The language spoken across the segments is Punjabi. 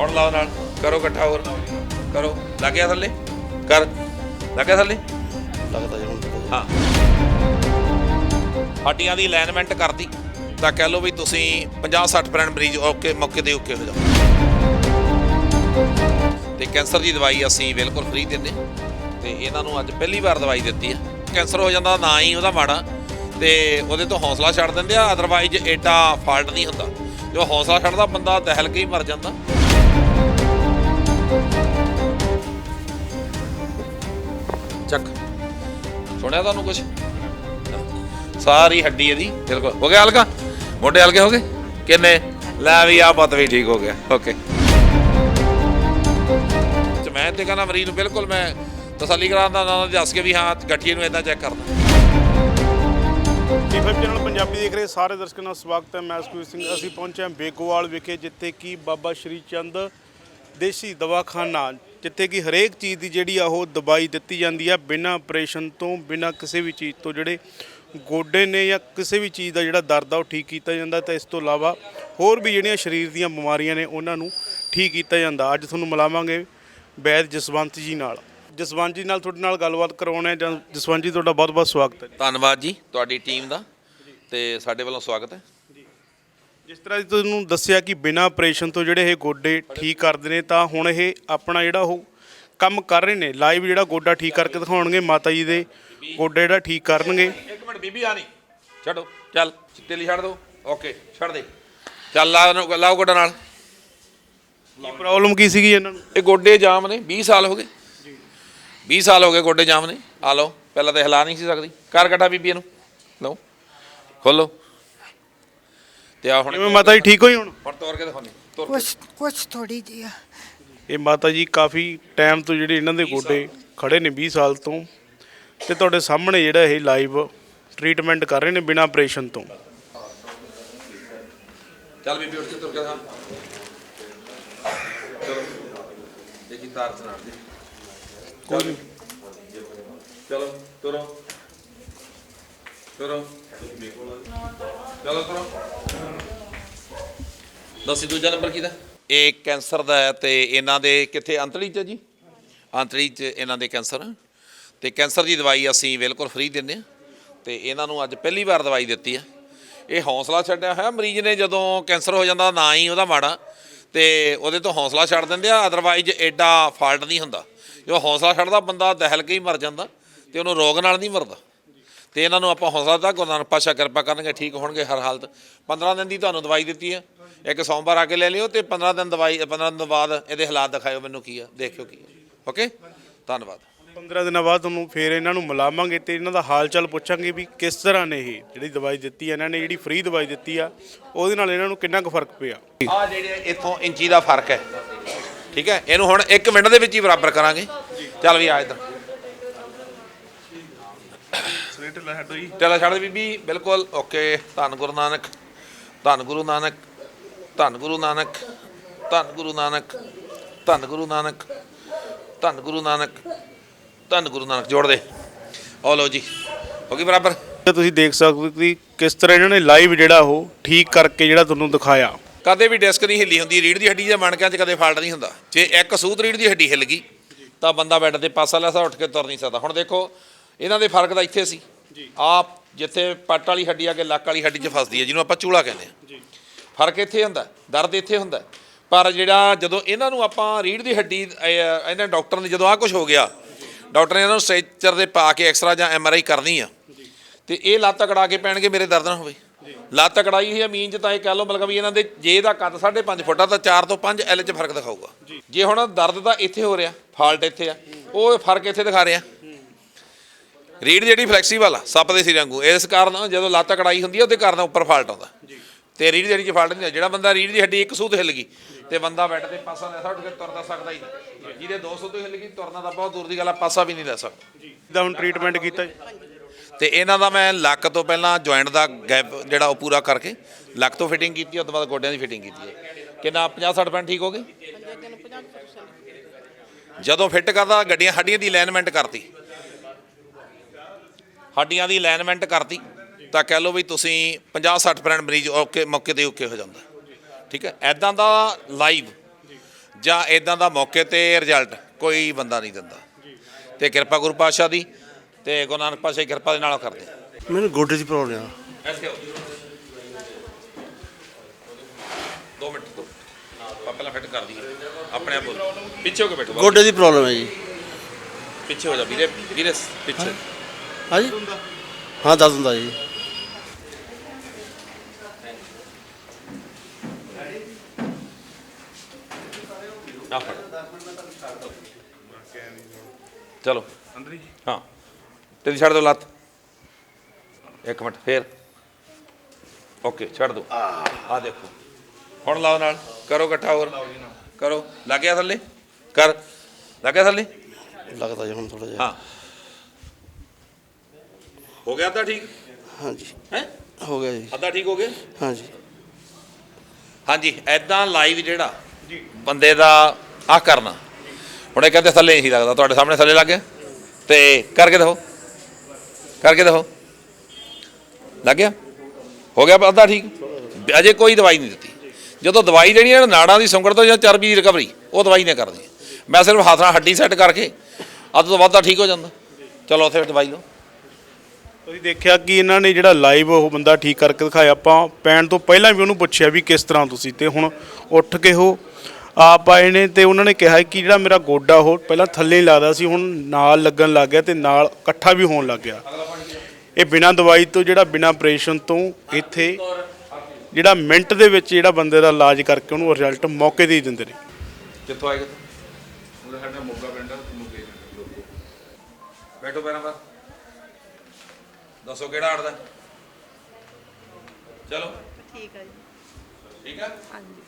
ਹੁਣ ਲਾਓ ਨਾਲ ਕਰੋ ਇਕੱਠਾ ਹੋਰ। ਕਰੋ। ਲੱਗਿਆ ਥੱਲੇ? ਕਰ। ਲੱਗਿਆ ਥੱਲੇ? ਲੱਗਦਾ ਜੀ ਹੁਣ ਹਾਂ। ਹੱਡੀਆਂ ਦੀ ਅਲਾਈਨਮੈਂਟ ਕਰਦੀ ਤਾਂ ਕਹਿ ਲਓ ਵੀ ਤੁਸੀਂ 50-60% ਮਰੀਜ਼ ਓਕੇ ਮੌਕੇ ਤੇ ਓਕੇ ਹੋ ਜਾਓ। ਤੇ ਕੈਂਸਰ ਦੀ ਦਵਾਈ ਅਸੀਂ ਬਿਲਕੁਲ ਫ੍ਰੀ ਦਿੰਦੇ। ਤੇ ਇਹਨਾਂ ਨੂੰ ਅੱਜ ਪਹਿਲੀ ਵਾਰ ਦਵਾਈ ਦਿੱਤੀ ਹੈ। ਕੈਂਸਰ ਹੋ ਜਾਂਦਾ ਨਾ ਹੀ ਉਹਦਾ ਮਾੜਾ। ਤੇ ਉਹਦੇ ਤੋਂ ਹੌਸਲਾ ਛੱਡ ਦਿੰਦੇ ਆ ਅਦਰਵਾਈਜ਼ ਐਡਾ ਫਾਲਟ ਨਹੀਂ ਹੁੰਦਾ। ਜੋ ਹੌਸਲਾ ਛੱਡਦਾ, ਬੰਦਾ ਦਹਿਲ ਕੇ ਹੀ ਮਰ ਜਾਂਦਾ। ਚੱਕ। ਸੁਣਿਆ ਤੁਹਾਨੂੰ ਕੁਝ ਸਾਰੀ ਹੱਡੀ ਇਹਦੀ, ਬਿਲਕੁਲ। ਹੋ ਗਿਆ ਹਲਕਾ? ਮੋਢੇ ਹਲਕੇ ਹੋ ਗਏ? ਕਿੰਨੇ? ਲੈ ਵੀ ਆ ਪਤ ਵੀ ਠੀਕ ਹੋ ਗਿਆ। ਓਕੇ ਤੇ ਮੈਂ ਤੇ ਕਹਿੰਦਾ, ਮਰੀਜ਼ ਨੂੰ ਬਿਲਕੁਲ ਮੈਂ ਤਸੱਲੀ ਕਰਾਉਂਦਾ ਉਹਨਾਂ ਦੱਸ ਕੇ ਵੀ ਹਾਂ, ਗੱਠੀਏ ਨੂੰ ਇਦਾਂ ਚੈੱਕ ਕਰਨਾ ਟੀ5 ਚੈਨਲ ਪੰਜਾਬੀ ਦੇਖ ਰਹੇ ਸਾਰੇ ਦਰਸ਼ਕਾਂ ਦਾ ਸਵਾਗਤ ਹੈ, ਮੈਂ ਸੁਖਵੀਰ ਸਿੰਘ। ਅਸੀਂ ਪਹੁੰਚੇ ਹਾਂ ਬੇਗੋਵਾਲ ਵਿਖੇ, ਜਿੱਥੇ ਕਿ ਬਾਬਾ ਸ਼੍ਰੀ ਚੰਦ ਦੇਸੀ ਦਵਾਖਾਨਾ, ਜਿੱਥੇ ਕਿ ਹਰੇਕ ਚੀਜ਼ ਦੀ ਜਿਹੜੀ ਆ ਉਹ ਦਵਾਈ ਦਿੱਤੀ ਜਾਂਦੀ ਆ, ਬਿਨਾਂ ਆਪਰੇਸ਼ਨ ਤੋਂ, ਬਿਨਾਂ ਕਿਸੇ ਵੀ ਚੀਜ਼ ਤੋਂ। ਜਿਹੜੇ ਗੋਡੇ ਨੇ ਜਾਂ ਕਿਸੇ ਵੀ ਚੀਜ਼ ਦਾ ਜਿਹੜਾ ਦਰਦ ਆ, ਉਹ ਠੀਕ ਕੀਤਾ ਜਾਂਦਾ ਤੇ ਇਸ ਤੋਂ ਇਲਾਵਾ ਹੋਰ ਵੀ ਜਿਹੜੀਆਂ ਸਰੀਰ ਦੀਆਂ ਬਿਮਾਰੀਆਂ ਨੇ, ਉਹਨਾਂ ਨੂੰ ਠੀਕ ਕੀਤਾ ਜਾਂਦਾ। ਅੱਜ ਤੁਹਾਨੂੰ ਮਿਲਾਵਾਂਗੇ ਵੈਦ ਜਸਵੰਤ ਜੀ ਨਾਲ। ਜਸਵੰਤ ਜੀ ਨਾਲ ਤੁਹਾਡੇ ਨਾਲ ਗੱਲਬਾਤ ਕਰਵਾਉਣਾ ਹੈ ਜਾਂ ਜਸਵੰਤ ਜੀ ਤੁਹਾਡਾ ਬਹੁਤ ਬਹੁਤ ਸਵਾਗਤ ਹੈ ਧੰਨਵਾਦ ਜੀ ਤੁਹਾਡੀ ਟੀਮ ਦਾ ਤੇ ਸਾਡੇ ਵੱਲੋਂ ਸਵਾਗਤ ਹੈ। ਜਿਸ ਤਰ੍ਹਾਂ ਤੁਹਾਨੂੰ ਦੱਸਿਆ ਕਿ ਬਿਨਾਂ ਆਪਰੇਸ਼ਨ ਤੋਂ ਜਿਹੜੇ ਇਹ ਗੋਡੇ ਠੀਕ ਕਰਦੇ ਨੇ ਤਾਂ ਹੁਣ ਇਹ ਆਪਣਾ ਜਿਹੜਾ ਉਹ ਕੰਮ ਕਰ ਰਹੇ ਨੇ ਲਾਈਵ ਜਿਹੜਾ ਗੋਡਾ ਠੀਕ ਕਰਕੇ ਦਿਖਾਉਣਗੇ ਮਾਤਾ ਜੀ ਦੇ ਗੋਡੇ ਜਿਹੜਾ ਠੀਕ ਕਰਨਗੇ। ਇੱਕ ਮਿੰਟ ਬੀਬੀ ਆ ਨਹੀਂ ਛੱਡੋ ਚੱਲ ਤੇਲੀ ਛੱਡ ਦੋ। ਓਕੇ ਛੱਡ ਦੇ। ਚੱਲ ਲਾਓ ਗੋਡਾ ਨਾਲ। ਕੀ ਪ੍ਰੋਬਲਮ ਕੀ ਸੀਗੀ ਇਹਨਾਂ ਨੂੰ? ਇਹ ਗੋਡੇ ਜਾਮ ਨੇ 20 ਸਾਲ ਹੋ ਗਏ। 20 ਸਾਲ ਹੋ ਗਏ ਗੋਡੇ ਜਾਮ ਨੇ। ਆ ਲਓ ਪਹਿਲਾਂ ਤਾਂ ਹਿਲਾ ਨਹੀਂ ਸੀ ਸਕਦੀ। ਕਰ ਕਟਾ ਬੀਬੀ ਇਹਨੂੰ ਲਓ ਖੋਲੋ। ਤੇ ਆ ਹੁਣ ਕਿਵੇਂ ਮਾਤਾ ਜੀ ਠੀਕ ਹੋਈ ਹੁਣ? ਹੁਣ ਤੋਰ ਕੇ ਦਿਖਾਉਣੀ ਤੋਰ ਕੇ। ਕੁਛ ਕੁਛ ਥੋੜੀ ਜਿਹੀ ਆ। ਇਹ ਮਾਤਾ ਜੀ ਕਾਫੀ ਟਾਈਮ ਤੋਂ ਜਿਹੜੇ ਇਹਨਾਂ ਦੇ ਗੋਡੇ ਖੜੇ ਨੇ 20 ਸਾਲ ਤੋਂ। ਤੇ ਤੁਹਾਡੇ ਸਾਹਮਣੇ ਜਿਹੜਾ ਇਹ ਲਾਈਵ ਟ੍ਰੀਟਮੈਂਟ ਕਰ ਰਹੇ ਨੇ ਬਿਨਾਂ ਆਪਰੇਸ਼ਨ ਤੋਂ। ਚੱਲ ਬੀਬੀ ਉੱਠ ਕੇ ਤੁਰ ਕੇ ਦਿਖਾ। ਚਲੋ। ਦੇਖੀ ਤਾਰ ਚਨਾੜ ਦੇ। ਚੱਲ ਚਲੋ ਤੁਰੋ ਤੁਰੋ ਚਲੋ ਤੁਰੋ ਦੱਸੀ ਦੂਜਾ ਨੰਬਰ ਕਿਹਦਾ? ਇਹ ਕੈਂਸਰ ਦਾ ਹੈ ਤੇ ਇਹਨਾਂ ਦੇ ਕਿੱਥੇ? ਅੰਤੜੀ ਚ ਜੀ? ਅੰਤੜੀ ਚ ਇਹਨਾਂ ਦੇ ਕੈਂਸਰ। ਤੇ ਕੈਂਸਰ ਦੀ ਦਵਾਈ ਅਸੀਂ ਬਿਲਕੁਲ ਫ੍ਰੀ ਦਿੰਦੇ ਆ ਤੇ ਇਹਨਾਂ ਨੂੰ ਅੱਜ ਪਹਿਲੀ ਵਾਰ ਦਵਾਈ ਦਿੱਤੀ ਆ ਇਹ ਹੌਸਲਾ ਛੱਡਿਆ ਹੋਇਆ ਮਰੀਜ਼ ਨੇ ਜਦੋਂ ਕੈਂਸਰ ਹੋ ਜਾਂਦਾ ਨਾ ਹੀ ਉਹਦਾ ਮਾੜਾ। ਤੇ ਉਹਦੇ ਤੋਂ ਹੌਸਲਾ ਛੱਡ ਦਿੰਦੇ ਆ ਅਦਰਵਾਈਜ਼ ਐਡਾ ਫਾਲਟ ਨਹੀਂ ਹੁੰਦਾ। ਜੋ ਹੌਸਲਾ ਛੱਡਦਾ, ਬੰਦਾ ਦਹਿਲ ਕੇ ਹੀ ਮਰ ਜਾਂਦਾ ਤੇ ਉਹਨੂੰ ਰੋਗ ਨਾਲ ਨਹੀਂ ਮਰਦਾ। ਤੇ ਇਹਨਾਂ ਨੂੰ ਆਪਾਂ ਹੌਸਲਾ ਦਿੱਤਾ, ਗੁਰੂ ਨਾਨਕ ਪਾਤਸ਼ਾਹ ਕਿਰਪਾ ਕਰਨਗੇ, ਠੀਕ ਹੋਣਗੇ ਹਰ ਹਾਲਤ। 15 ਦਿਨ ਦੀ ਤੁਹਾਨੂੰ ਦਵਾਈ ਦਿੱਤੀ ਹੈ ਇੱਕ ਸੋਮਵਾਰ ਆ ਕੇ ਲੈ ਲਿਓ ਤੇ 15 ਦਿਨ ਦਵਾਈ 15 ਦਿਨ ਬਾਅਦ ਇਹਦੇ ਹਾਲਾਤ ਦਿਖਾਇਓ ਮੈਨੂੰ ਕੀ ਆ, ਦੇਖਿਓ ਕੀ ਆ। ਓਕੇ ਧੰਨਵਾਦ। 15 ਦਿਨਾਂ ਬਾਅਦ ਤੁਹਾਨੂੰ ਫੇਰ ਇਹਨਾਂ ਨੂੰ ਮਿਲਾਵਾਂਗੇ ਤੇ ਇਹਨਾਂ ਦਾ ਹਾਲ ਚਾਲ ਪੁੱਛਾਂਗੇ ਵੀ ਕਿਸ ਤਰ੍ਹਾਂ ਨੇ ਇਹ ਜਿਹੜੀ ਦਵਾਈ ਦਿੱਤੀ ਹੈ ਇਹਨਾਂ ਨੇ ਜਿਹੜੀ ਫ੍ਰੀ ਦਵਾਈ ਦਿੱਤੀ ਆ, ਉਹਦੇ ਨਾਲ ਇਹਨਾਂ ਨੂੰ ਕਿੰਨਾ ਕੁ ਫ਼ਰਕ ਪਿਆ? ਆ ਜਿਹੜੇ ਇੱਥੋਂ ਇੰਚੀ ਦਾ ਫ਼ਰਕ ਹੈ। ਠੀਕ ਹੈ, ਇਹਨੂੰ ਹੁਣ 1 ਮਿੰਟ ਦੇ ਵਿੱਚ ਹੀ ਬਰਾਬਰ ਕਰਾਂਗੇ। ਚੱਲ ਵੀ ਆ ਇੱਧਰ। ਚੱਲ ਛੱਡ ਦੇ ਬੀਬੀ, ਬਿਲਕੁਲ। ਓਕੇ, ਧੰਨ ਗੁਰੂ ਨਾਨਕ, ਧੰਨ ਗੁਰੂ ਨਾਨਕ, ਧੰਨ ਗੁਰੂ ਨਾਨਕ, ਧੰਨ ਗੁਰੂ ਨਾਨਕ, ਧੰਨ ਗੁਰੂ ਨਾਨਕ, ਧੰਨ ਗੁਰੂ ਨਾਨਕ। ਧੰਨ ਗੁਰੂ ਨਾਨਕ ਜੋੜ ਦੇ। ਆ ਲਓ ਜੀ ਹੋ ਗਈ ਬਰਾਬਰ। ਤੇ ਤੁਸੀਂ ਦੇਖ ਸਕਦੇ ਹੋ ਕਿ ਕਿਸ ਤਰ੍ਹਾਂ ਇਹਨਾਂ ਨੇ ਲਾਈਵ ਜਿਹੜਾ ਉਹ ਠੀਕ ਕਰਕੇ ਜਿਹੜਾ ਤੁਹਾਨੂੰ ਦਿਖਾਇਆ। ਕਦੇ ਵੀ ਡਿਸਕ ਨਹੀਂ ਹਿੱਲੀ ਹੁੰਦੀ ਰੀੜ ਦੀ ਹੱਡੀ ਦੇ ਮਣਕਿਆਂ 'ਚ ਕਦੇ ਫਾਲਟ ਨਹੀਂ ਹੁੰਦਾ। ਜੇ ਇੱਕ ਸੂਤ ਰੀੜ ਦੀ ਹੱਡੀ ਹਿੱਲ ਗਈ ਤਾਂ ਬੰਦਾ ਬੈੱਡ ਤੇ ਪਾਸਾ ਲੈਸਾ ਉੱਠ ਕੇ ਤੁਰ ਨਹੀਂ ਸਕਦਾ। ਹੁਣ ਦੇਖੋ ਇਹਨਾਂ ਦੇ ਫ਼ਰਕ ਤਾਂ ਇੱਥੇ ਸੀ। ਆਪ ਜਿੱਥੇ ਪੱਟ ਵਾਲੀ ਹੱਡੀ ਆ ਕੇ ਲੱਕ ਵਾਲੀ ਹੱਡੀ 'ਚ ਫਸਦੀ ਹੈ ਜਿਹਨੂੰ ਆਪਾਂ ਚੂਲਾ ਕਹਿੰਦੇ ਆ। ਫ਼ਰਕ ਇੱਥੇ ਹੁੰਦਾ ਦਰਦ ਇੱਥੇ ਹੁੰਦਾ। ਪਰ ਜਿਹੜਾ ਜਦੋਂ ਇਹਨਾਂ ਨੂੰ ਆਪਾਂ ਰੀੜ ਦੀ ਹੱਡੀ ਇਹਨਾਂ ਡਾਕਟਰ ਨੇ ਜਦੋਂ ਆ ਕੁਝ ਹੋ ਗਿਆ ਡਾਕਟਰ ਨੇ ਇਹਨਾਂ ਨੂੰ ਸਟ੍ਰੈਚਰ ਦੇ ਪਾ ਕੇ ਐਕਸਰਾ ਜਾਂ ਐਮਆਰਆਈ ਕਰਨੀ ਆ। ਤੇ ਇਹ ਲੱਤ ਅਕੜਾ ਕੇ ਪੈਣਗੇ ਮੇਰੇ ਦਰਦ ਨਾ ਹੋਵੇ। ਲੱਤ ਅਕੜਾਈ ਹੋਈ ਆ ਮੀਨ ਚ ਤਾਂ ਇਹ ਕਹਿ ਲਓ ਮਤਲਬ ਵੀ ਇਹਨਾਂ ਦੇ ਜੇ ਇਹਦਾ ਕੱਦ 5.5 ਫੁੱਟ ਆ ਤਾਂ 4 ਤੋਂ 5 ਐਲ ਚ ਫ਼ਰਕ ਦਿਖਾਊਗਾ। ਜੇ। ਹੁਣ ਦਰਦ ਤਾਂ ਇੱਥੇ ਹੋ ਰਿਹਾ ਫਾਲਟ ਇੱਥੇ ਆ ਉਹ ਫ਼ਰਕ ਇੱਥੇ ਦਿਖਾ ਰਿਹਾ। ਰੀੜ ਜਿਹੜੀ ਫਲੈਕਸੀਬਲ ਆ ਸੱਪ ਦੇ ਸਿਰ ਵਾਂਗੂ ਇਸ ਕਾਰਨ ਜਦੋਂ ਲੱਤ ਅਕੜਾਈ ਹੁੰਦੀ ਆ ਉਹਦੇ ਕਾਰਨ ਉੱਪਰ ਫਾਲਟ ਆਉਂਦਾ। ਤੇ ਰੀੜ ਜਿਹੜੀ ਚ ਫਾਲਟ ਨਹੀਂ। ਜਿਹੜਾ ਬੰਦਾ ਰੀੜ ਦੀ ਹੱਡੀ ਇੱਕ ਸੂਤ ਹਿੱਲ ਗਈ ਤੇ ਬੰਦਾ ਬੈੱਡ ਤੇ ਪਾਸਾ ਲੈ ਸਕਦਾ ਕੇ ਤੁਰਦਾ ਸਕਦਾ ਹੀ ਨਹੀਂ। ਜਿਹਦੇ ਦੋ ਸੂਤ ਹਿੱਲ ਗਈ ਤੁਰਨਾ ਤਾਂ ਬਹੁਤ ਦੂਰ ਦੀ ਗੱਲ ਆ ਪਾਸਾ ਵੀ ਨਹੀਂ ਲੈ ਸਕਦਾ। ਜਿੱਦਾਂ ਹੁਣ ਟ੍ਰੀਟਮੈਂਟ ਕੀਤਾ ਜੀ। ਤੇ ਇਹਨਾਂ ਦਾ ਮੈਂ ਲੱਕ ਤੋਂ ਪਹਿਲਾਂ ਜੁਆਇੰਟ ਦਾ ਗੈਪ ਜਿਹੜਾ ਉਹ ਪੂਰਾ ਕਰਕੇ ਲੱਕ ਤੋਂ ਫਿਟਿੰਗ ਕੀਤੀ ਉਸ ਤੋਂ ਬਾਅਦ ਗੋਡਿਆਂ ਦੀ ਫਿਟਿੰਗ ਕੀਤੀ ਹੈ। ਕਿੰਨਾ 50 60% ਠੀਕ ਹੋ ਗਏ? ਜਦੋਂ ਫਿੱਟ ਕਰਦਾ ਗੱਡੀਆਂ ਹੱਡੀਆਂ ਦੀ ਅਲਾਈਨਮੈਂਟ ਕਰਤੀ। ਹੱਡੀਆਂ ਦੀ ਅਲਾਈਨਮੈਂਟ ਕਰਤੀ। ਤਾਂ ਕਹਿ ਲਓ ਵੀ ਤੁਸੀਂ 50-60% ਮਰੀਜ਼ ਓਕੇ ਮੌਕੇ ਤੇ ਓਕੇ ਹੋ ਜਾਂਦਾ। ਠੀਕ ਹੈ? ਐਦਾਂ ਦਾ ਲਾਈਵ ਜਾਂ ਐਦਾਂ ਦਾ ਮੌਕੇ ਤੇ ਰਿਜ਼ਲਟ ਕੋਈ ਬੰਦਾ ਨਹੀਂ ਦਿੰਦਾ। ਤੇ ਕਿਰਪਾ ਗੁਰੂ ਪਾਤਸ਼ਾਹ ਦੀ ਤੇ ਗੁਰੂ ਨਾਨਕ ਪਾਤਸ਼ਾਹ ਦੀ ਕਿਰਪਾ ਦੇ ਨਾਲ ਕਰਦੇ। ਮੈਨੂੰ ਗੋਡੇ ਦੀ ਪ੍ਰੋਬਲਮ ਆ। ਐਸੇ ਹੋ ਦੋ ਮਿੰਟ ਤੋਂ ਆਪਾਂ ਪਹਿਲਾਂ ਫਿੱਟ ਕਰ ਦਈਏ। ਆਪਣੇ ਆਪ ਬੋਲੋ। ਪਿੱਛੇ ਹੋ ਕੇ ਬੈਠੋ। ਗੋਡੇ ਦੀ ਪ੍ਰੋਬਲਮ ਹੈ ਜੀ। ਪਿੱਛੇ ਹੋ ਜਾ ਵੀਰੇ। ਵੀਰੇ ਪਿੱਛੇ। ਹਾਂਜੀ ਹਾਂ ਦੱਸ ਦਿੰਦਾ ਜੀ। ਚਲੋ। ਅੰਦਰ ਜੀ। ਹਾਂ। ਤੇਰੀ ਛੱਡ ਦਿਓ ਲੱਤ। ਇੱਕ ਮਿੰਟ ਫੇਰ। ਓਕੇ ਛੱਡ ਦਿਓ ਆ ਦੇਖੋ। ਹੁਣ ਲਾਓ ਨਾਲ। ਕਰੋ ਇਕੱਠਾ ਹੋਰ। ਕਰੋ। ਲੱਗ ਗਿਆ ਥੱਲੇ? ਕਰ। ਲੱਗ ਗਿਆ ਥੱਲੇ? ਲੱਗਦਾ ਜੀ ਹੁਣ ਥੋੜਾ ਜਿਹਾ। ਹਾਂ। ਹੋ ਗਿਆ ਤਾਂ ਠੀਕ? ਹਾਂਜੀ। ਹੈ? ਹੋ ਗਿਆ ਜੀ। ਅੱਧਾ ਠੀਕ ਹੋ ਗਿਆ? ਹਾਂਜੀ। ਹਾਂਜੀ ਐਦਾਂ ਲਾਈਵ ਜਿਹੜਾ ਬੰਦੇ ਦਾ ਆ ਕਰਨਾ। ਹੁਣ ਇਹ ਕਹਿੰਦੇ ਥੱਲੇ ਨਹੀਂ ਲੱਗਦਾ, ਤੁਹਾਡੇ ਸਾਹਮਣੇ ਥੱਲੇ ਲੱਗ ਗਿਆ? ਤੇ ਕਰਕੇ ਦੇਖੋ ਕਰਕੇ ਦੇਖੋ ਲੱਗ ਗਿਆ? ਹੋ ਗਿਆ ਅੱਧਾ ਠੀਕ? ਅਜੇ ਕੋਈ ਦਵਾਈ ਨਹੀਂ ਦਿੱਤੀ। ਜਦੋਂ ਦਵਾਈ ਦੇਣੀ ਹੈ ਨਾੜਾਂ ਦੀ ਸੁੰਗੜ ਤੋਂ ਜਾਂ ਚਰਬੀ ਦੀ ਰਿਕਵਰੀ, ਉਹ ਦਵਾਈ ਨੇ ਕਰਦੀ ਮੈਂ ਸਿਰਫ ਹੱਥ ਨਾਲ ਹੱਡੀ ਸੈੱਟ ਕਰਕੇ, ਅੱਧ ਤੋਂ ਵੱਧ ਤਾਂ ਠੀਕ ਹੋ ਜਾਂਦਾ। ਚਲੋ ਉੱਥੇ ਦਵਾਈ ਲਓ। ਤੁਸੀਂ ਦੇਖਿਆ ਕਿ ਇਹਨਾਂ ਨੇ ਜਿਹੜਾ ਲਾਈਵ ਉਹ ਬੰਦਾ ਠੀਕ ਕਰਕੇ ਦਿਖਾਇਆ। ਆਪਾਂ ਪੈਣ ਤੋਂ ਪਹਿਲਾਂ ਵੀ ਉਹਨੂੰ ਪੁੱਛਿਆ ਵੀ ਕਿਸ ਤਰ੍ਹਾਂ ਤੁਸੀਂ, ਤੇ ਹੁਣ ਉੱਠ ਕੇ ਉਹ ਆਪ ਆਏ ਨੇ ਤੇ ਉਹਨਾਂ ਨੇ ਕਿਹਾ ਕਿ ਜਿਹੜਾ ਮੇਰਾ ਗੋਡਾ ਉਹ ਪਹਿਲਾਂ ਥੱਲੇ ਹੀ ਲੱਗਦਾ ਸੀ ਹੁਣ ਨਾਲ ਲੱਗਣ ਲੱਗ ਗਿਆ ਤੇ ਨਾਲ ਇਕੱਠਾ ਵੀ ਹੋਣ ਲੱਗ ਗਿਆ। ਇਹ ਬਿਨਾਂ ਦਵਾਈ ਤੋਂ ਜਿਹੜਾ ਬਿਨਾਂ ਆਪਰੇਸ਼ਨ ਤੋਂ ਇੱਥੇ ਜਿਹੜਾ ਮਿੰਟ ਦੇ ਵਿੱਚ ਜਿਹੜਾ ਬੰਦੇ ਦਾ ਇਲਾਜ ਕਰਕੇ ਉਹਨੂੰ ਰਿਜ਼ਲਟ ਮੌਕੇ ਤੇ ਹੀ ਦਿੰਦੇ ਨੇ। ਕਿੱਥੋਂ ਆਏਗਾ ਉਹਦਾ ਸਾਡਾ ਮੋਗਾ ਪਿੰਡ ਮੁੱਗੇ ਬੈਠੋ ਪੈਰਾਂ ਪਰ ਦੱਸੋ ਕਿਹੜਾ ਅੜਦਾ ਚਲੋ। ਠੀਕ ਹੈ ਜੀ। ਠੀਕ ਆ? ਹਾਂਜੀ।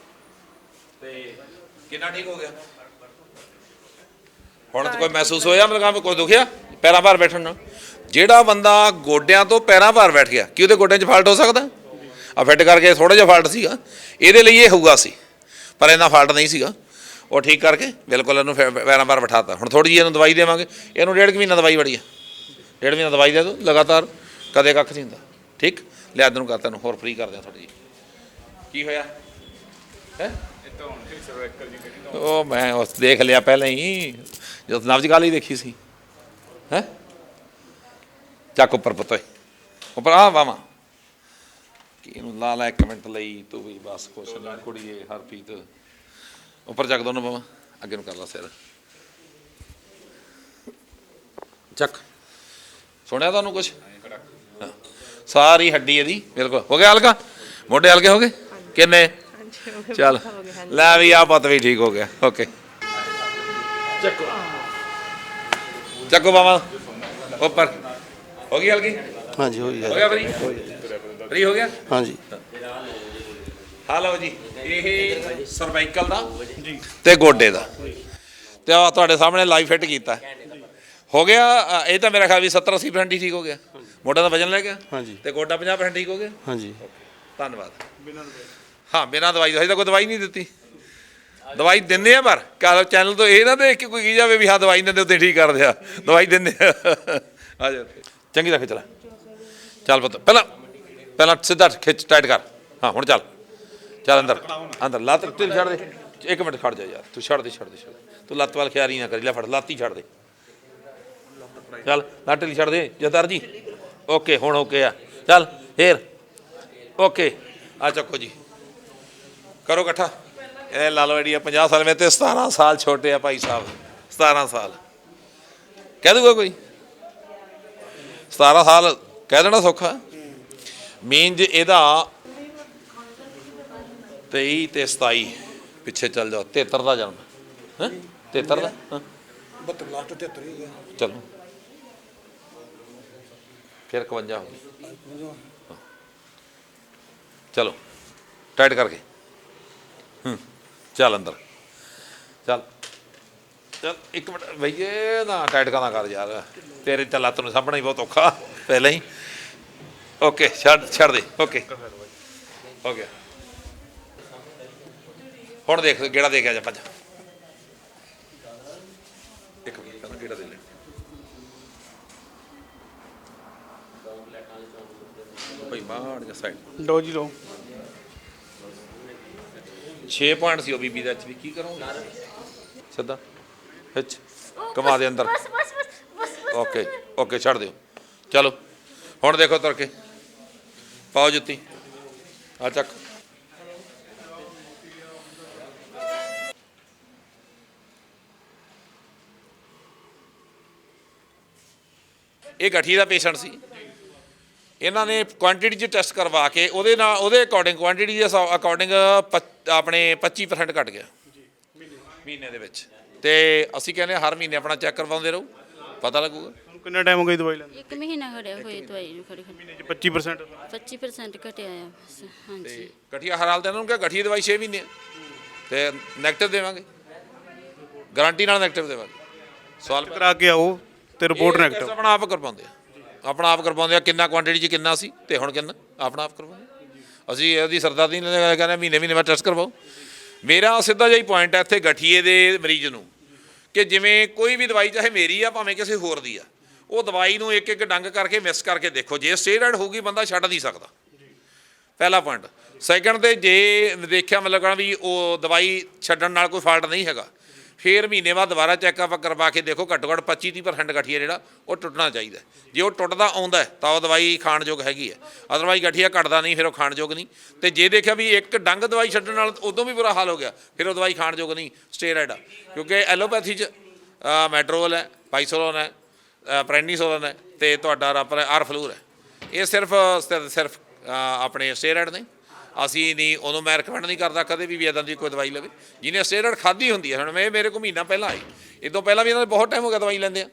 ਤੇ ਕਿੰਨਾ ਠੀਕ ਹੋ ਗਿਆ? ਹੁਣ ਤਾਂ ਕੋਈ ਮਹਿਸੂਸ ਹੋਇਆ ਮਤਲਬ ਕੋਈ ਦੁਖਿਆ ਪੈਰਾਂ ਭਾਰ ਬੈਠਣ ਨਾਲ? ਜਿਹੜਾ ਬੰਦਾ ਗੋਡਿਆਂ ਤੋਂ ਪੈਰਾਂ ਭਾਰ ਬੈਠ ਗਿਆ, ਕੀ ਉਹਦੇ ਗੋਡਿਆਂ 'ਚ ਫਾਲਟ ਹੋ ਸਕਦਾ? ਆ ਫਿੱਟ ਕਰਕੇ ਥੋੜਾ ਜਿਹਾ ਫਾਲਟ ਸੀਗਾ। ਇਹਦੇ ਲਈ ਇਹ ਹੋਊਗਾ ਸੀ, ਪਰ ਇਹਨਾਂ ਫਾਲਟ ਨਹੀਂ ਸੀਗਾ। ਉਹ ਠੀਕ ਕਰਕੇ ਬਿਲਕੁਲ ਇਹਨੂੰ ਫੈ- ਪੈਰਾਂ ਭਾਰ ਬਿਠਾਤਾ। ਹੁਣ ਥੋੜੀ ਜਿਹੀ ਇਹਨੂੰ ਦਵਾਈ ਦੇਵਾਂਗੇ। ਇਹਨੂੰ ਡੇਢ ਕੁ ਮਹੀਨਾ ਦਵਾਈ ਬੜੀ ਆ। ਡੇਢ ਮਹੀਨਾ ਦਵਾਈ ਦੇ ਦੋ ਲਗਾਤਾਰ ਕਦੇ ਕੱਖ ਨਹੀਂ ਹੁੰਦਾ। ਠੀਕ? ਲਿਆ ਨੂੰ ਕਰਤਾ ਨੂੰ ਹੋਰ ਫ੍ਰੀ ਕਰ ਦਿਆਂ ਥੋੜੀ ਜਿਹੀ। ਕੀ ਹੋਇਆ? ਹੈ? ਉਹ ਮੈਂ ਉਸ ਦੇਖ ਲਿਆ ਪਹਿਲਾਂ ਹੀ, ਜਦੋਂ ਨਬਜ ਕਾਲੀ ਦੇਖੀ ਸੀ। ਹੈ? ਚੱਕ ਉੱਪਰ ਪੁੱਤ ਉੱਪਰ ਆ ਵਾਵਾ ਕੀ ਇਹਨੂੰ ਲਾ ਲੈ ਇੱਕ ਮਿੰਟ ਲਈ, ਤੂੰ ਵੀ ਬਸ ਕੁਛ ਨਾ, ਕੁੜੀਏ ਹਰਪ੍ਰੀਤ। ਉੱਪਰ ਚੱਕ ਦੋਨੋਂ ਬਾਵਾ, ਅੱਗੇ ਨੂੰ ਕਰ ਲਾ ਸਿਰ। ਚੱਕ। ਸੁਣਿਆ ਤੁਹਾਨੂੰ ਕੁਛ? ਸਾਰੀ ਹੱਡੀ ਇਹਦੀ, ਬਿਲਕੁਲ। ਹੋ ਗਿਆ ਹਲਕਾ? ਮੋਢੇ ਹਲਕੇ ਹੋ ਗਏ? ਕਿੰਨੇ? ਚੱਲ ਗਿਆ। ਲੈ ਵੀ ਆ ਪੁੱਤ ਵੀ ਠੀਕ ਹੋ ਗਿਆ ਓਕੇ। ਚੱਕੋ। ਚੱਕੋ ਬਾਬਾ ਉੱਪਰ। ਹੋ ਗਈ ਹਲਕੀ? ਹਾਂਜੀ ਹੋ ਹੋ ਗਿਆ ਗਿਆ ਫਰੀ ਫਰੀ ਹੋ ਗਿਆ? ਹਾਂਜੀ। ਹਾਂ ਲਓ ਜੀ ਇਹ ਸਰਵਾਈਕਲ ਦਾ ਜੀ। ਤੇ ਗੋਡੇ ਦਾ। ਤੇ ਆ ਤੁਹਾਡੇ ਸਾਹਮਣੇ ਲਾਈਵ ਫਿੱਟ ਕੀਤਾ। ਹੋ ਗਿਆ ਇਹ ਤਾਂ ਮੇਰਾ ਖਿਆਲ ਵੀ 70 80% ਹੀ ਠੀਕ ਹੋ ਗਿਆ। ਮੋਢਾ ਦਾ ਵਜਨ ਲੈ ਗਿਆ। ਹਾਂਜੀ। ਤੇ ਗੋਡਾ 50% ਠੀਕ ਹੋ ਗਿਆ? ਹਾਂਜੀ। ਧੰਨਵਾਦ। ਹਾਂ, ਬਿਨਾਂ ਦਵਾਈ ਦਵਾਈ ਤਾਂ ਕੋਈ ਦਵਾਈ ਨਹੀਂ ਦਿੱਤੀ। ਦਵਾਈ ਦਿੰਦੇ ਆ ਪਰ ਕਾਲ ਚੈਨਲ ਤੋਂ ਇਹ ਨਾ ਦੇਖ ਕੇ ਕੋਈ ਕੀ ਜਾਵੇ ਵੀ ਹਾਂ, ਦਵਾਈ ਦਿੰਦੇ ਉੱਤੇ ਠੀਕ ਕਰਦੇ ਆ। ਦਵਾਈ ਦਿੰਦੇ ਆ। ਆ ਜਾ। ਚੰਗੀ ਤਰ੍ਹਾਂ ਖਿੱਚ ਲੈ। ਚੱਲ ਪੁੱਤ, ਪਹਿਲਾਂ ਪਹਿਲਾਂ ਸਿੱਧਾ ਖਿੱਚ ਟਾਈਟ ਕਰ। ਹਾਂ, ਹੁਣ ਚੱਲ। ਚੱਲ ਅੰਦਰ। ਅੰਦਰ, ਲੱਤ ਢਿੱਲ ਛੱਡ ਦੇ। ਇੱਕ ਮਿੰਟ ਖੜ ਜਾ ਯਾਰ, ਤੂੰ ਛੱਡ ਦੇ ਛੱਡ ਦੇ ਛੱਡ ਦੇ। ਤੂੰ ਲੱਤ ਵੱਲ ਖਿਆਰੀ ਨਾ ਕਰੀ, ਲੈ ਫੜ, ਲੱਤ ਹੀ ਛੱਡ ਦੇ। ਚੱਲ, ਲੱਤ ਢਿੱਲੀ ਛੱਡ ਦੇ, ਜਦਰ ਜੀ। ਓਕੇ, ਹੁਣ ਓਕੇ ਆ। ਚੱਲ, ਫੇਰ। ਓਕੇ। ਆ ਚੱਕੋ ਜੀ। ਕਰੋ ਇਕੱਠਾ। ਇਹ ਲਾਲਵਾੜੀ ਆ 50 ਸਾਲ ਮੇ ਤੇ 17 ਸਾਲ ਛੋਟੇ ਆ ਭਾਈ ਸਾਹਿਬ। 17 ਸਾਲ। ਕਹਿ ਦੂਗਾ ਕੋਈ? 17 ਸਾਲ ਕਹਿ ਦੇਣਾ ਸੌਖਾ। ਮੀਨਜ ਇਹਦਾ 23 ਤੇ 27 ਪਿੱਛੇ ਚੱਲ ਜਾਓ। 73 ਦਾ ਜਨਮ। ਹੈ? 73 ਦਾ? ਹਾਂ। 72 ਲਾਸਟ 73 ਹੀ ਹੈ ਚਲੋ। ਫਿਰ 51 ਹੋ ਗਈ। ਚਲੋ। ਟਾਈਟ ਕਰਕੇ। ਹੂੰ, ਚੱਲ ਅੰਦਰ। ਚੱਲ। ਚੱਲ, ਇੱਕ ਮਿੰਟ ਭਈਏ ਨਾ ਟਾਈਟ ਨਾ ਕਰ ਯਾਰ। ਤੇਰੇ ਤੇ ਲੱਤ ਨੂੰ ਸਾਂਭਣਾ ਹੀ ਬਹੁਤ ਔਖਾ, ਪਹਿਲਾਂ ਹੀ। ਓਕੇ, ਛੱਡ ਛੱਡ ਦੇ, ਓਕੇ। ਹੋ ਹੁਣ ਦੇਖ, ਗੇੜਾ ਦੇ ਗਿਆ ਆ ਜਾ ਭੱਜ। ਇੱਕ ਮਿੰਟ, ਪਹਿਲਾਂ ਗੇੜਾ ਦੇ ਲੈ। ਕੋਈ ਬਾਹਰ ਜਾਂ ਸਾਈਡ ਲਓ ਜੀ, ਲਓ। 6 ਪੁਆਇੰਟ ਸੀ ਉਹ ਬੀਬੀ ਦਾ ਚ ਵੀ ਕੀ ਕਰੋਗੇ? ਸਿੱਧਾ ਹਿੱਚ ਕਮਾ ਦੇ ਅੰਦਰ। ਬਸ ਬਸ ਬਸ ਬਸ ਬਸ। ਓਕੇ ਓਕੇ ਛੱਡ ਦਿਓ। ਚਲੋ ਹੁਣ ਦੇਖੋ ਤੁਰ ਕੇ ਪਾਓ ਜੁੱਤੀ। ਆ ਚੱਕ। ਇਹ ਗਠੀ ਦਾ ਪੇਸ਼ੈਂਟ ਸੀ। ਇਹਨਾਂ ਨੇ ਕੁਆਂਟੀਟੀ ਚ ਟੈਸਟ ਕਰਵਾ ਕੇ ਉਹਦੇ ਨਾਲ ਉਹਦੇ ਅਕੋਰਡਿੰਗ ਕੁਆਂਟੀਟੀ ਦੇ ਅਕੋਰਡਿੰਗ ਆਪਣੇ 25% ਘਟ ਗਿਆ। ਮਹੀਨੇ ਦੇ ਵਿੱਚ। ਤੇ ਅਸੀਂ ਕਹਿੰਦੇ ਹਰ ਮਹੀਨੇ ਆਪਣਾ ਚੈੱਕ ਕਰਵਾਉਂਦੇ ਰਹੋ। ਪਤਾ ਲੱਗੂਗਾ। ਕਿੰਨਾ ਟਾਈਮ ਹੋ ਗਿਆ ਦਵਾਈ ਲੈਂਦੇ ਇੱਕ ਮਹੀਨਾ ਖੜਿਆ ਹੋਏ ਦਵਾਈ ਨੂੰ ਖੜੀ ਖੜੀ ਮਹੀਨੇ 'ਚ 25% 25% ਘਟਿਆ ਆ ਹਾਂਜੀ। ਹਰ ਹਾਲਤ ਇਹਨਾਂ ਨੂੰ ਕਿਹਾ ਗਠੀਆ ਦਵਾਈ 6 ਮਹੀਨੇ। ਤੇ ਨੈਗੇਟਿਵ ਦੇਵਾਂਗੇ। ਗਾਰੰਟੀ ਨਾਲ ਨੈਗੇਟਿਵ ਦੇਵਾਂਗੇ। ਸਵਾਲ ਕਰਾ ਕੇ ਆਓ ਤੇ ਰਿਪੋਰਟ ਨੈਗੇਟਿਵ ਆਪਣਾ ਆਪ ਕਰਵਾਉਂਦੇ ਆ। ਆਪਣਾ ਆਪ ਕਰਵਾਉਂਦੇ ਆ, ਕਿੰਨਾ ਕੁਆਂਟੀਟੀ ਚ ਕਿੰਨਾ ਸੀ ਤੇ ਹੁਣ ਕਿੰਨਾ? ਆਪਣਾ ਆਪ ਕਰਵਾਉਂਦੇ ਅਸੀਂ ਇਹਦੀ ਸਰਦਾ ਨੇ ਕਹਿੰਦੇ ਮਹੀਨੇ ਮਹੀਨੇ ਬਾਅਦ ਟੈਸਟ ਕਰਵਾਓ। ਮੇਰਾ ਸਿੱਧਾ ਜਿਹਾ ਹੀ ਪੁਆਇੰਟ ਹੈ ਇੱਥੇ ਗਠੀਏ ਦੇ ਮਰੀਜ਼ ਨੂੰ ਕਿ ਜਿਵੇਂ ਕੋਈ ਵੀ ਦਵਾਈ, ਚਾਹੇ ਮੇਰੀ ਆ, ਭਾਵੇਂ ਕਿਸੇ ਹੋਰ ਦੀ ਆ, ਉਹ ਦਵਾਈ ਨੂੰ ਇੱਕ ਇੱਕ ਡੰਗ ਕਰਕੇ ਮਿਸ ਕਰਕੇ ਦੇਖੋ। ਜੇ ਸਟੇਰੋਇਡ ਹੋਊਗੀ, ਬੰਦਾ ਛੱਡ ਨਹੀਂ ਸਕਦਾ। ਪਹਿਲਾ ਪੁਆਇੰਟ ਸੈਕੰਡ ਤੇ ਜੇ ਦੇਖਿਆ ਮਤਲਬ ਕਹਣਾ ਵੀ ਉਹ ਦਵਾਈ ਛੱਡਣ ਨਾਲ ਕੋਈ ਫਾਲਟ ਨਹੀਂ ਹੈਗਾ ਫੇਰ ਮਹੀਨੇ ਬਾਅਦ ਦੁਬਾਰਾ ਚੈੱਕਅਪ ਕਰਵਾ ਕੇ ਦੇਖੋ ਘੱਟੋ ਘੱਟ 25-30% ਗਠੀਆ ਜਿਹੜਾ ਉਹ ਟੁੱਟਣਾ ਚਾਹੀਦਾ ਜੇ ਉਹ ਟੁੱਟਦਾ ਆਉਂਦਾ ਤਾਂ ਉਹ ਦਵਾਈ ਖਾਣਯੋਗ ਹੈਗੀ ਹੈ। ਅਦਰਵਾਈਜ਼ ਗਠੀਆ ਘਟਦਾ ਨਹੀਂ ਫਿਰ ਉਹ ਖਾਣਯੋਗ ਨਹੀਂ। ਤੇ ਜੇ ਦੇਖਿਆ ਵੀ ਇੱਕ ਡੰਗ ਦਵਾਈ ਛੱਡਣ ਨਾਲ ਉਦੋਂ ਵੀ ਬੁਰਾ ਹਾਲ ਹੋ ਗਿਆ ਫਿਰ ਉਹ ਦਵਾਈ ਖਾਣਯੋਗ ਨਹੀਂ ਸਟੇਰੋਇਡ ਆ। ਕਿਉਂਕਿ ਐਲੋਪੈਥੀ ਚ ਮੈਟਰੋਲ ਹੈ ਪਾਈਸੋਲੋਨ ਹੈ ਅ, ਪ੍ਰੈਨੀਸੋਲਨ ਹੈ ਤੇ ਤੁਹਾਡਾ ਆਰ ਫਲੂਰ ਹੈ। ਇਹ ਸਿਰਫ ਸਿਰ- ਸਿਰਫ ਆਪਣੇ ਸਟੇਰੋਇਡ ਨੇ। ਅਸੀਂ ਨਹੀਂ ਉਹਨੂੰ ਮੈਂ ਰეკਮੈਂਡ ਨਹੀਂ ਕਰਦਾ ਕਦੇ ਵੀ ਵੀ ਇਦਾਂ ਦੀ ਕੋਈ ਦਵਾਈ ਲਵੇ। ਜਿਹਨੇ ਸਟੇਰੋਇਡ ਖਾਧੀ ਹੁੰਦੀ ਹੈ ਹੁਣ ਮੈਂ, ਮੇਰੇ ਕੋਲ ਮਹੀਨਾ ਪਹਿਲਾਂ ਆਈ। ਇਦੋਂ ਪਹਿਲਾਂ ਵੀ ਇਹਨਾਂ ਨੇ ਬਹੁਤ ਟਾਈਮ ਹੋ ਗਿਆ ਦਵਾਈ ਲੈਂਦੇ ਆ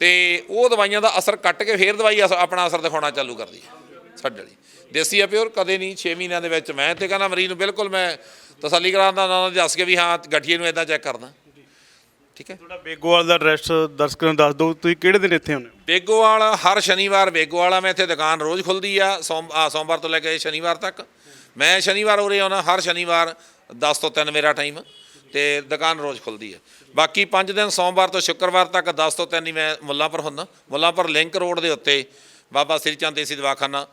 ਤੇ ਉਹ ਦਵਾਈਆਂ ਦਾ ਅਸਰ ਕੱਟ ਕੇ ਫੇਰ ਦਵਾਈ ਅਸ- ਆਪਣਾ ਅਸਰ ਦਿਖਾਉਣਾ ਚਾਲੂ ਕਰਦੀ ਹੈ ਸਾਡੇ ਲਈ। ਦੇਸੀ ਆ ਪਿਓਰ ਕਦੇ ਨਹੀਂ 6 ਮਹੀਨਿਆਂ ਦੇ ਵਿੱਚ ਮੈਂ ਤੇ ਕਹਿੰਦਾ ਮਰੀਜ਼ ਨੂੰ ਬਿਲਕੁਲ ਮੈਂ ਤਸੱਲੀ ਕਰਾਉਂਦਾ ਉਹਨਾਂ ਨੂੰ ਦੱਸ ਕੇ ਵੀ ਹਾਂ, ਗਠੀਏ ਨੂੰ ਇਦਾਂ ਚੈੱਕ ਕਰਦਾ ਠੀਕ ਹੈ। ਤੁਹਾਡਾ ਬੇਗੋਵਾਲ ਦਾ ਐਡਰੈਸ ਦਰਸ਼ਕਾਂ ਨੂੰ ਦੱਸ ਦਿਓ ਤੁਸੀਂ ਕਿਹੜੇ ਦਿਨ ਇੱਥੇ ਹੁੰਦੇ ਹੋ? ਬੇਗੋਵਾਲ ਹਰ ਸ਼ਨੀਵਾਰ ਬੇਗੋਵਾਲ ਆ ਮੈਂ ਇੱਥੇ ਦੁਕਾਨ ਰੋਜ਼ ਖੁੱਲਦੀ ਆ ਸੋਮ ਆ, ਸੋਮਵਾਰ ਤੋਂ ਲੈ ਕੇ ਸ਼ਨੀਵਾਰ ਤੱਕ। ਮੈਂ ਸ਼ਨੀਵਾਰ ਉਰੇ ਆਉਣਾ ਹਰ ਸ਼ਨੀਵਾਰ 10 ਤੋਂ 3 ਮੇਰਾ ਟਾਈਮ ਤੇ ਦੁਕਾਨ ਰੋਜ਼ ਖੁੱਲਦੀ ਹੈ ਬਾਕੀ 5 ਦਿਨ ਸੋਮਵਾਰ ਤੋਂ ਸ਼ੁੱਕਰਵਾਰ ਤੱਕ 10 ਤੋਂ 3 ਹੀ ਮੈਂ ਮੁੱਲਾਂਪੁਰ ਹੁੰਦਾ। ਮੁੱਲਾਂਪੁਰ ਲਿੰਕ ਰੋਡ ਦੇ ਉੱਤੇ ਬਾਬਾ ਸ੍ਰੀ ਚੰਦ ਦੇਸੀ ਦਵਾਖਾਨਾ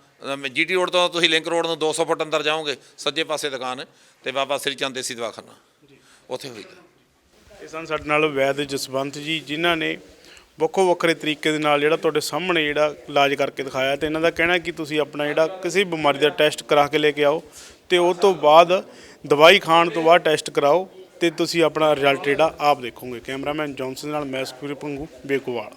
ਜੀਟੀ ਰੋਡ ਤੋਂ ਤੁਸੀਂ ਲਿੰਕ ਰੋਡ ਨੂੰ 200 ਫੁੱਟ ਅੰਦਰ ਜਾਓਗੇ ਸੱਜੇ ਪਾਸੇ ਦੁਕਾਨ ਹੈ ਤੇ ਬਾਬਾ ਸ੍ਰੀ ਚੰਦ ਦੇਸੀ ਦਵਾਖਾਨਾ। ਉੱਥੇ ਹੋਈਦਾ ਇਹ ਸਨ ਸਾਡੇ ਨਾਲ ਵੈਦ ਜਸਵੰਤ ਜੀ, ਜਿਨ੍ਹਾਂ ਨੇ ਵੱਖੋ ਵੱਖਰੇ ਤਰੀਕੇ ਦੇ ਨਾਲ ਜਿਹੜਾ ਤੁਹਾਡੇ ਸਾਹਮਣੇ ਜਿਹੜਾ ਇਲਾਜ ਕਰਕੇ ਦਿਖਾਇਆ ਤੇ ਇਹਨਾਂ ਦਾ ਕਹਿਣਾ ਕਿ ਤੁਸੀਂ ਆਪਣਾ ਜਿਹੜਾ ਕਿਸੇ ਬਿਮਾਰੀ ਦਾ ਟੈਸਟ ਕਰਾ ਕੇ ਲੈ ਕੇ ਆਓ ਤੇ ਉਹ ਤੋਂ ਬਾਅਦ ਦਵਾਈ ਖਾਣ ਤੋਂ ਬਾਅਦ ਟੈਸਟ ਕਰਾਓ ਤੇ ਤੁਸੀਂ ਆਪਣਾ ਰਿਜ਼ਲਟ ਜਿਹੜਾ ਆਪ ਦੇਖੋਗੇ। ਕੈਮਰਾਮੈਨ ਜੌਨਸਨ ਨਾਲ ਮੈਂ ਸੁਖਵੀਰ ਪੰਗੂ, ਬੇਕੂਵਾਲ।